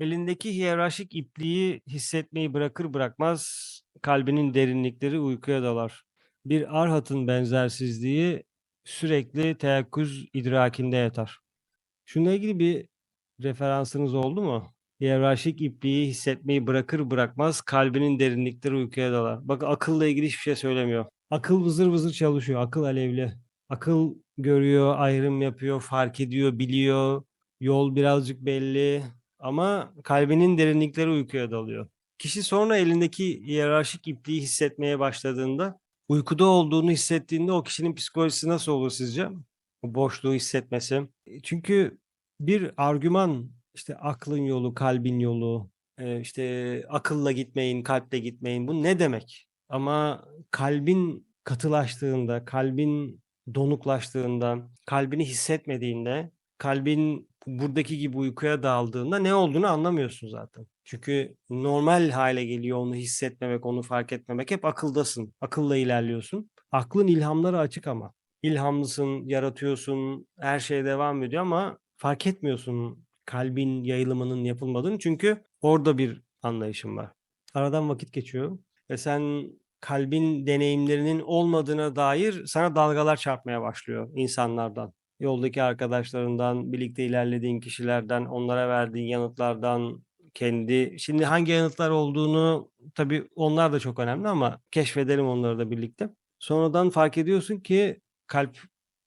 Elindeki hiyerarşik ipliği hissetmeyi bırakır bırakmaz kalbinin derinlikleri uykuya dalar. Bir arhatın benzersizliği sürekli teyakkuz idrakinde yatar. Şununla ilgili bir referansınız oldu mu? Hiyerarşik ipliği hissetmeyi bırakır bırakmaz kalbinin derinlikleri uykuya dalar. Bak akılla ilgili hiçbir şey söylemiyor. Akıl vızır vızır çalışıyor. Akıl alevli. Akıl görüyor, ayrım yapıyor, fark ediyor, biliyor. Yol birazcık belli ama kalbinin derinlikleri uykuya dalıyor. Kişi sonra elindeki hiyerarşik ipliği hissetmeye başladığında, uykuda olduğunu hissettiğinde o kişinin psikolojisi nasıl olur sizce? O boşluğu hissetmesi. E, Çünkü bir argüman işte aklın yolu, kalbin yolu, e, işte akılla gitmeyin, kalple gitmeyin. Bu ne demek? Ama kalbin katılaştığında, kalbin donuklaştığında, kalbini hissetmediğinde, kalbin buradaki gibi uykuya daldığında ne olduğunu anlamıyorsun zaten. Çünkü normal hale geliyor onu hissetmemek, onu fark etmemek. Hep akıldasın, akılla ilerliyorsun. Aklın ilhamları açık ama. İlhamlısın, yaratıyorsun, her şey devam ediyor ama fark etmiyorsun kalbin yayılımının yapılmadığını. Çünkü orada bir anlayışın var. Aradan vakit geçiyor ve sen kalbin deneyimlerinin olmadığına dair sana dalgalar çarpmaya başlıyor insanlardan. Yoldaki arkadaşlarından, birlikte ilerlediğin kişilerden, onlara verdiğin yanıtlardan, kendi şimdi hangi yanıtlar olduğunu tabii onlar da çok önemli ama keşfedelim onları da birlikte. Sonradan fark ediyorsun ki kalp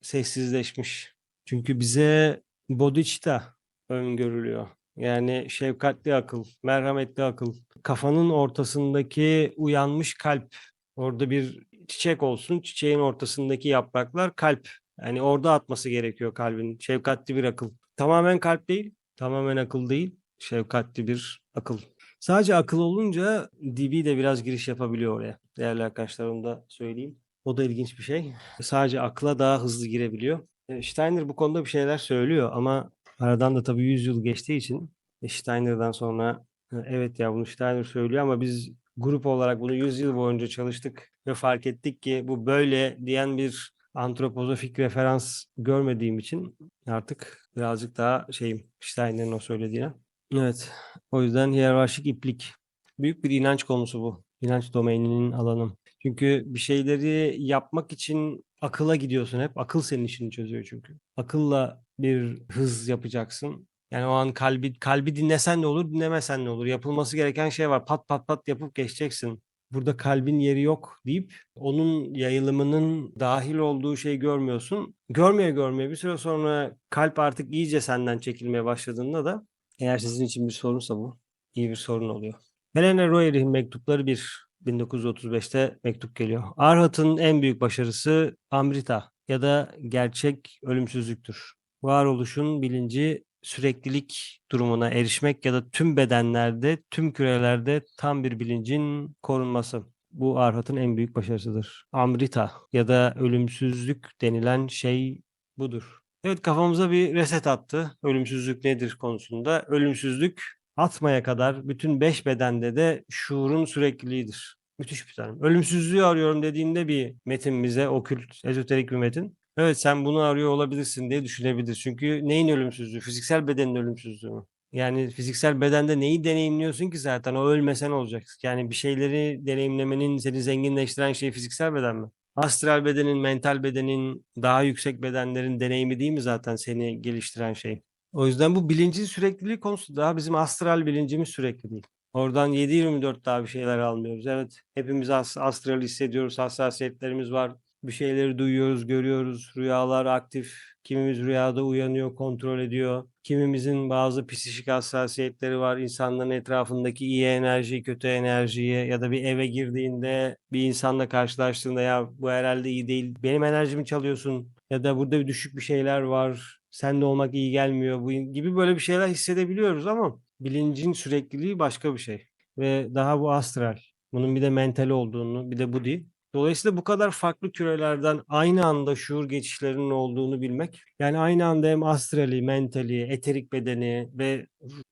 sessizleşmiş. Çünkü bize bodhicitta öngörülüyor. Yani şefkatli akıl, merhametli akıl, kafanın ortasındaki uyanmış kalp. Orada bir çiçek olsun, çiçeğin ortasındaki yapraklar kalp. Yani orada atması gerekiyor kalbin. Şefkatli bir akıl. Tamamen kalp değil, tamamen akıl değil. Şefkatli bir akıl. Sadece akıl olunca DB de biraz giriş yapabiliyor oraya. Değerli arkadaşlar onu da söyleyeyim. O da ilginç bir şey. Sadece akla daha hızlı girebiliyor. E, Steiner bu konuda bir şeyler söylüyor ama aradan da tabii 100 yıl geçtiği için e, Steiner'dan sonra "Ha, evet ya bunu Steiner söylüyor ama biz grup olarak bunu 100 yıl boyunca çalıştık ve fark ettik ki bu böyle diyen bir antropozofik referans görmediğim için artık birazcık daha şeyim Steiner'in o söylediğine. Evet. O yüzden hiyerarşik iplik. Büyük bir inanç konusu bu. İnanç domaininin alanı. Çünkü bir şeyleri yapmak için akıla gidiyorsun hep. Akıl senin işini çözüyor çünkü. Akılla bir hız yapacaksın. Yani o an kalbi kalbi dinlesen ne olur, dinlemesen ne olur? Yapılması gereken şey var. Pat pat pat yapıp geçeceksin. Burada kalbin yeri yok deyip onun yayılımının dahil olduğu şeyi görmüyorsun. Görmeye görmeye bir süre sonra kalp artık iyice senden çekilmeye başladığında da eğer sizin için bir sorunsa bu iyi bir sorun oluyor. Helena Royer'in mektupları 1. 1935'te mektup geliyor. Arhat'ın en büyük başarısı Amrita ya da gerçek ölümsüzlüktür. Varoluşun bilinci süreklilik durumuna erişmek ya da tüm bedenlerde, tüm kürelerde tam bir bilincin korunması. Bu Arhat'ın en büyük başarısıdır. Amrita ya da ölümsüzlük denilen şey budur. Evet kafamıza bir reset attı. Ölümsüzlük nedir konusunda. Ölümsüzlük atmaya kadar bütün beş bedende de şuurun sürekliliğidir. Müthiş bir tanım. Ölümsüzlüğü arıyorum dediğinde bir metin bize okült, ezoterik bir metin. Evet sen bunu arıyor olabilirsin diye düşünebilir. Çünkü neyin ölümsüzlüğü? Fiziksel bedenin ölümsüzlüğü mü? Yani fiziksel bedende neyi deneyimliyorsun ki zaten o ölmesen olacak. Yani bir şeyleri deneyimlemenin seni zenginleştiren şey fiziksel beden mi? Astral bedenin, mental bedenin, daha yüksek bedenlerin deneyimi değil mi zaten seni geliştiren şey? O yüzden bu bilincin sürekliliği konusu daha bizim astral bilincimiz sürekli değil. Oradan 7-24 daha bir şeyler almıyoruz. Evet hepimiz as- astral hissediyoruz, hassasiyetlerimiz var. Bir şeyleri duyuyoruz, görüyoruz. Rüyalar aktif. Kimimiz rüyada uyanıyor, kontrol ediyor. Kimimizin bazı psikik hassasiyetleri var. İnsanların etrafındaki iyi enerji, kötü enerjiye ya da bir eve girdiğinde bir insanla karşılaştığında ya bu herhalde iyi değil. Benim enerjimi çalıyorsun ya da burada bir düşük bir şeyler var. Sende olmak iyi gelmiyor. Bu gibi böyle bir şeyler hissedebiliyoruz ama bilincin sürekliliği başka bir şey. Ve daha bu astral. Bunun bir de mental olduğunu, bir de bu değil. Dolayısıyla bu kadar farklı kürelerden aynı anda şuur geçişlerinin olduğunu bilmek, yani aynı anda hem astrali, mentali, eterik bedeni ve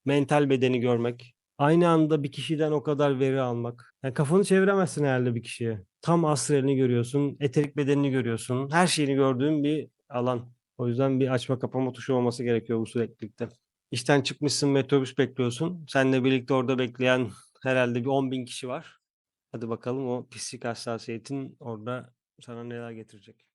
mental bedeni görmek, aynı anda bir kişiden o kadar veri almak. Yani kafanı çeviremezsin herhalde bir kişiye. Tam astralini görüyorsun, eterik bedenini görüyorsun, her şeyini gördüğün bir alan. O yüzden bir açma kapama tuşu olması gerekiyor bu süreklilikte. İşten çıkmışsın, metrobüs bekliyorsun. Seninle birlikte orada bekleyen herhalde bir 10.000 kişi var. Hadi bakalım o pislik hassasiyetin orada sana neler getirecek.